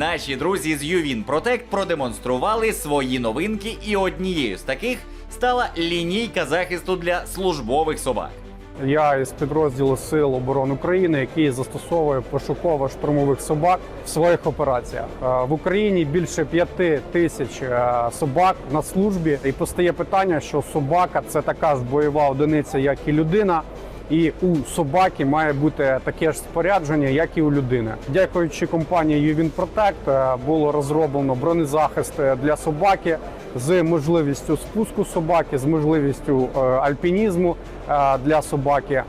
Наші друзі з Ювін Протект продемонстрували свої новинки, і однією з таких стала лінійка захисту для службових собак. Я із підрозділу Сил оборони України, який застосовує пошуково-штурмових собак в своїх операціях. Е, В Україні більше п'яти тисяч е, собак на службі, і постає питання, що собака це така ж бойова одиниця, як і людина. І у собаки має бути таке ж спорядження, як і у людини. Дякуючи компанії Ювін Протект е, було розроблено бронезахист е, для собаки з можливістю спуску собаки, з можливістю е, альпінізму для собаки.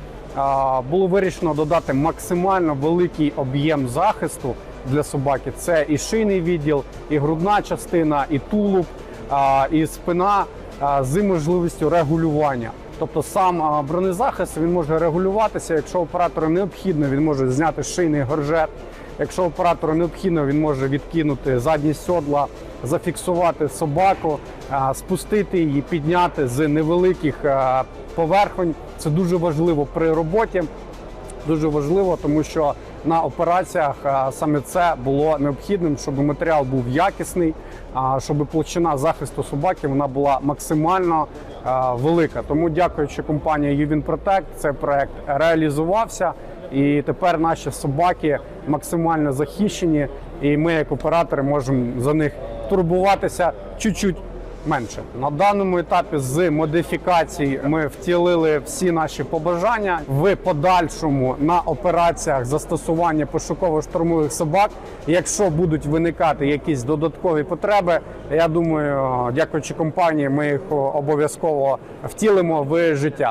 Було вирішено додати максимально великий об'єм захисту для собаки. Це і шийний відділ, і грудна частина, і тулуб, і спина з можливістю регулювання. Тобто сам бронезахист він може регулюватися. Якщо оператору необхідно, він може зняти шийний горжет. Якщо оператору необхідно, він може відкинути задні сьодла, зафіксувати собаку, спустити її, підняти з невеликих поверхонь. Це дуже важливо при роботі. Дуже важливо, тому що на операціях саме це було необхідним, щоб матеріал був якісний, щоб площина захисту собаки вона була максимально велика. Тому, дякуючи компанії Ювін Protect, цей проект реалізувався, і тепер наші собаки максимально захищені, і ми, як оператори, можемо за них турбуватися чуть-чуть менше. На даному етапі з модифікацій ми втілили всі наші побажання в подальшому на операціях застосування пошуково-штурмових собак. Якщо будуть виникати якісь додаткові потреби, я думаю, дякуючи компанії, ми їх обов'язково втілимо в життя.